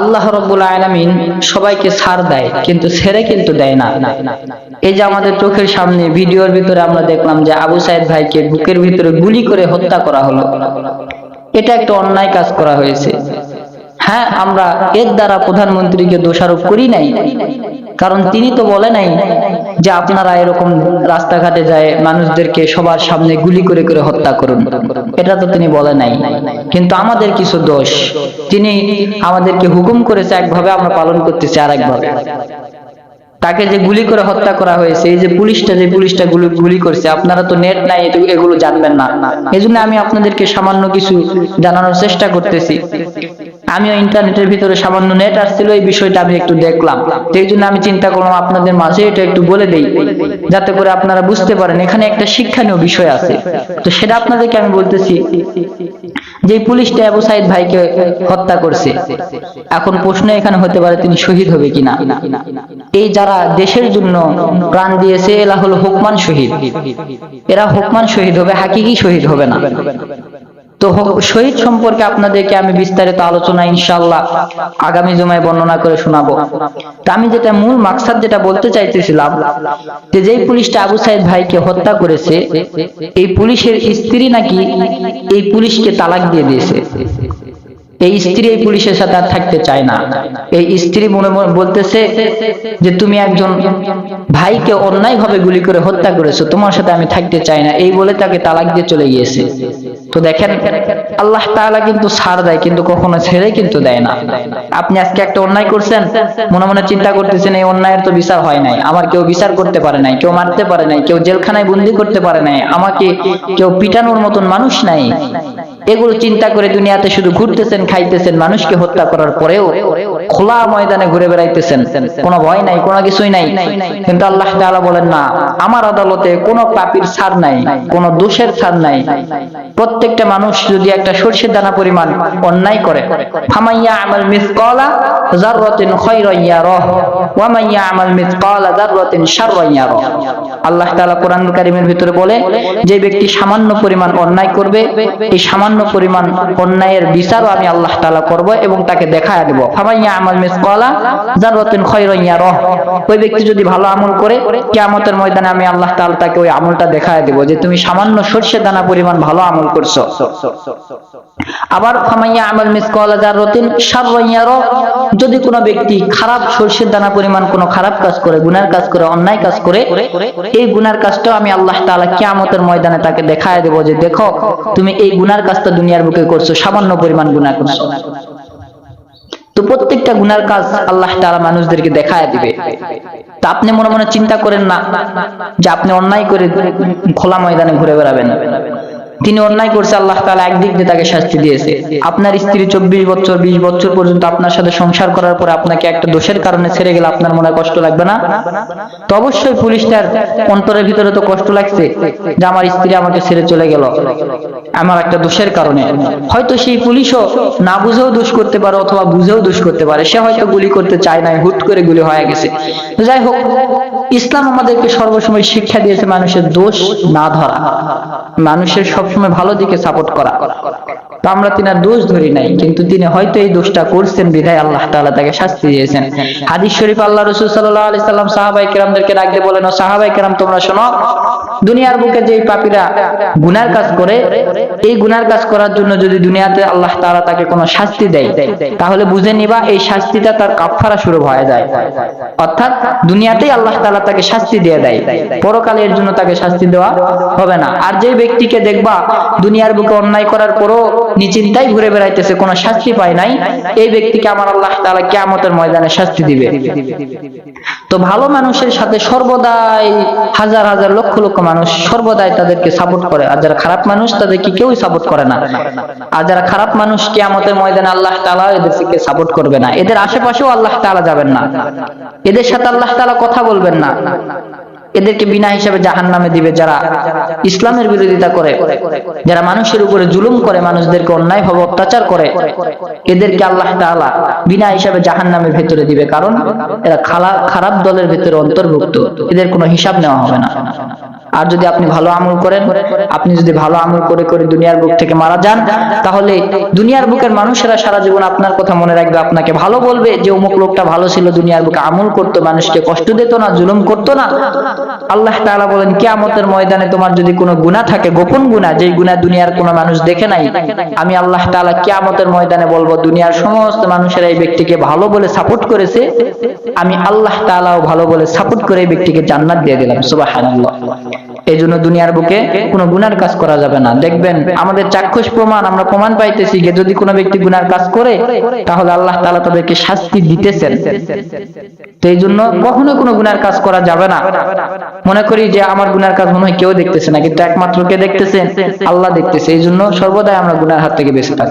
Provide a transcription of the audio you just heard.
আল্লাহ রব্বুল আলামিন সবাইকে ছাড় দেয়, কিন্তু ছেড়ে কিন্তু দেয় না। এই যে আমাদের চোখের সামনে ভিডিওর ভিতরে আমরা দেখলাম যে আবু সাইদ ভাইকে বুকের ভিতরে গুলি করে হত্যা করা হলো। এটা একটা অন্যায় কাজ করা হয়েছে। হ্যাঁ আমরা এর দ্বারা প্রধানমন্ত্রীকে দোষারোপ করি নাই, কারণ তিনি তো বলে নাই যে আপনারা এরকম রাস্তাঘাটে যায় মানুষদেরকে সবার সামনে গুলি করে করে হত্যা করুন। এটা তো তিনি বলে নাই। কিন্তু আমাদের কিছু দোষ। তিনি আমাদেরকে হুকুম করেছে একভাবে আমরা পালন করতেছি আর একভাবে তাকে যে গুলি করে হত্যা করা হয়েছে, এই যে পুলিশটা যে পুলিশটা গুলি করছে, আপনারা তো নেট নাই এগুলো জানবেন না। এই আমি আপনাদেরকে সামান্য কিছু জানানোর চেষ্টা করতেছি। আমিও ইন্টারনেটের ভিতরে সামান্য নেট আসছিল, এই বিষয়টা আমি একটু দেখলাম। এই জন্য আমি চিন্তা করলাম আপনাদের মাঝে এটা একটু বলে দেই, যাতে করে আপনারা বুঝতে পারেন, এখানে একটা শিক্ষণীয় বিষয় আছে। তো সেটা আপনাদেরকে আমি বলতেছি, যে পুলিশটা আবু সাইদ ভাইকে হত্যা করছে, এখন প্রশ্ন এখানে হতে পারে তিনি শহীদ হবে কিনা। এই যারা দেশের জন্য প্রাণ দিয়েছে, এরা হলো হুকমান শহীদ। এরা হুকমান শহীদ হবে, হাকিকি শহীদ হবে না। তো শহীদ সম্পর্কে আপনাদেরকে আমি বিস্তারিত আলোচনা ইনশাল্লাহ আগামী জুমায় বর্ণনা করে শোনাবো। তো আমি যেটা মূল মাকসাদ যেটা বলতে চাইতেছিলাম, যে যেই পুলিশটা আবু সাইদ ভাইকে হত্যা করেছে, এই পুলিশের স্ত্রী নাকি এই পুলিশকে তালাক দিয়ে দিয়েছে। এই স্ত্রী এই পুলিশের সাথে আর থাকতে চায় না। এই স্ত্রী মনে মনে বলতেছে যে, তুমি একজন ভাইকে অন্যায় ভাবে গুলি করে হত্যা করেছ, তোমার সাথে আমি থাকতে চাই না। এই বলে তাকে তালাক দিয়ে চলে গিয়েছে। তো দেখেন, আল্লাহ তাআলা কিন্তু ছাড় দেয়, কিন্তু কখনো ছেড়ে কিন্তু দেয় না। আপনি আজকে একটা অন্যায় করছেন, মনে মনে চিন্তা করতেছেন, এই অন্যায়ের তো বিচার হয় নাই। আমার কেউ বিচার করতে পারে নাই, কেউ মারতে পারে নাই, কেউ জেলখানায় বন্দি করতে পারে নাই, আমাকে কেউ পিটানোর মতন মানুষ নাই। এগুলো চিন্তা করে দুনিয়াতে শুধু ঘুরতেছেন, খাইতেছেন, মানুষকে হত্যা করার পরেও খোলা ময়দানে ঘুরে বেড়াইতেছেন। কোনো ভয় নাই, কোনো কিছুই নাই। কিন্তু আল্লাহ তাআলা বলেন, না, আমার আদালতে কোনো পাপীর ছাড় নাই, কোনো দোষের ছাড় নাই। প্রত্যেকটা মানুষ যদি একটা সর্ষের দানা পরিমাণ অন্যায় করে ফামাইয়া আমাল মিসকালা যাররাতিন খায়রান ইয়ারাহ, ওয়া মাইয়া আমাল মিসকালা যাররাতিন শাররান ইয়ারাহ। আল্লাহ তাআলা কোরআন কারীমের ভিতরে বলে, যে ব্যক্তি সামান্য পরিমাণ অন্যায় করবে, এই সামান্য পরিমাণ অন্যায়ের বিচারও আমি আল্লাহ তাআলা করব এবং তাকে দেখায় দেব। ফামাইয়া ইয়ারাহ। ওই ব্যক্তি যদি ভালো আমল করে ময়দানে আমি আল্লাহ তাকে ওই আমলটা যে তুমি সামান্য সরষে দানা পরিমাণ ভালো আমল করছ। আবার ফামাইয়া ইয়ারাহ। যদি কোনো ব্যক্তি খারাপ সরষের দানা পরিমাণ কোনো খারাপ কাজ করে, গুনার কাজ করে, অন্যায় কাজ করে, এই গুনার কাজটাও আমি আল্লাহ তাআলা কিয়ামতের ময়দানে তাকে দেখায় দেব যে দেখো, তুমি এই গুনার কাজটা দুনিয়ার বুকে করছ, সামান্য পরিমাণ গুনা করছ। তো প্রত্যেকটা গুনার কাজ আল্লাহ তাআলা মানুষদেরকে দেখায় দিবে। তা আপনি মনে মনে চিন্তা করেন না যে আপনি অন্যায় করে খোলা ময়দানে ঘুরে বেড়াবেন। তিনি অন্যায় করছে, আল্লাহ তাআলা একদিক দিয়ে তাকে শাস্তি দিয়েছে। আপনার স্ত্রী চব্বিশ বছর, বিশ বছর পর্যন্ত আপনার সাথে সংসার করার পরে আপনাকে একটা দোষের কারণে ছেড়ে গেলে আপনার মনে কষ্ট লাগবে না? তো অবশ্যই পুলিশটার অন্তরের ভিতরে তো কষ্ট লাগছে যে আমার স্ত্রী আমাকে ছেড়ে চলে গেল। আমার একটা দোষের কারণে। হয়তো সেই পুলিশও না বুঝেও দোষ করতে পারে অথবা বুঝেও দোষ করতে পারে। সে হয়তো গুলি করতে চায় না হুট করে গুলি হয়ে গেছে। যাই হোক ইসলাম আমাদেরকে সর্বসময় শিক্ষা দিয়েছে মানুষের দোষ না ধরা। মানুষের সবসময় ভালো দিকে সাপোর্ট করা। তো আমরা তিনার দোষ ধরি নাই, কিন্তু তিনি হয়তো এই দোষটা করছেন, বিধায় আল্লাহ তাআলা তাকে শাস্তি দিয়েছেন। হাদিস শরীফ আল্লাহ রাসূল সাল্লাল্লাহু আলাইহি সাল্লাম সাহাবায়ে কেরামদেরকে ডাক দিয়ে বলেন সাহাবাই কেরাম, তোমরা শোনো দুনিয়ার বুকে যে পাপীরা গুনার কাজ করে, এই গুনার কাজ করার জন্য যদি দুনিয়াতে আল্লাহ তারা তাকে কোনো শাস্তি দেয়, তাহলে বুঝে নিবা এই শাস্তিটা তার কাফারা শুরু হয়ে যায়। অর্থাৎ দুনিয়াতেই আল্লাহ তালা তাকে শাস্তি দিয়ে দেয় পরকালে এর জন্য তাকে শাস্তি দেওয়া হবে না। আর যে ব্যক্তিকে দেখবা দুনিয়ার বুকে অন্যায় করার পরও নিচিন্তাই ঘুরে বেড়াইতেছে, কোনো শাস্তি পায় নাই। এই ব্যক্তিকে আমার আল্লাহ তাআলা কিয়ামতের ময়দানে শাস্তি দিবে। তো ভালো মানুষের সাথে সর্বদাই হাজার হাজার লক্ষ লক্ষ মানুষ সর্বদাই তাদেরকে সাপোর্ট করে। আর যারা খারাপ মানুষ, তাদেরকে কেউই সাপোর্ট করে না। আর যারা খারাপ মানুষ, কিয়ামতের ময়দানে আল্লাহ তাআলা এদেরকে সাপোর্ট করবে না। এদের আশেপাশেও আল্লাহ তাআলা যাবেন না। এদের সাথে আল্লাহ তাআলা কথা বলবেন না। এদেরকে বিনা হিসাবে জাহান নামে দিবে যারা ইসলামের বিরোধিতা করে, যারা মানুষের উপরে জুলুম করে, মানুষদেরকে অন্যায় ভাবে অত্যাচার করে, এদেরকে আল্লাহ বিনা হিসাবে জাহান নামের ভেতরে দিবে। কারণ এরা খারাপ দলের ভেতরে অন্তর্ভুক্ত। এদের কোনো হিসাব নেওয়া হবে না। আর যদি আপনি ভালো আমল করেন, আপনি যদি ভালো আমল করে করে দুনিয়ার বুক থেকে মারা যান, তাহলে দুনিয়ার বুকের মানুষেরা সারা জীবন আপনার কথা মনে রাখবে, আপনাকে ভালো বলবে যে অমুক লোকটা ভালো ছিল, দুনিয়ার বুকে আমল করতো, মানুষকে কষ্ট দিত না, জুলুম করতো না। আল্লাহ তাআলা বলেন, কিয়ামতের ময়দানে তোমার যদি কোনো গুনাহ থাকে, গোপন গুনাহ, যেই গুনাহ দুনিয়ার কোনো মানুষ দেখে নাই, আমি আল্লাহ তাআলা কিয়ামতের ময়দানে বলব, দুনিয়ার সমস্ত মানুষেরা এই ব্যক্তিকে ভালো বলে সাপোর্ট করেছে, আমি আল্লাহ তাআলাও ভালো বলে সাপোর্ট করে এই ব্যক্তিকে জান্নাত দিয়ে দিলাম, সুবহানাল্লাহ। এই জন্য দুনিয়ার বুকে কোনো গুনার কাজ করা যাবে না। দেখবেন, আমাদের চাক্ষুষ প্রমাণ আমরা প্রমাণ পাইতেছি যে যদি কোনো ব্যক্তি গুনার কাজ করে, তাহলে আল্লাহ তাআলা তাদেরকে শাস্তি দিতেছেন। তো এই জন্য কখনো কোনো গুনার কাজ করা যাবে না। মনে করি যে আমার গুনার কাজ মনে হয় কেউ দেখতেছে না, কিন্তু একমাত্র কে দেখতেছেন আল্লাহ দেখতেছে। এই জন্য সর্বদাই আমরা গুনার হাত থেকে বেঁচে থাকি।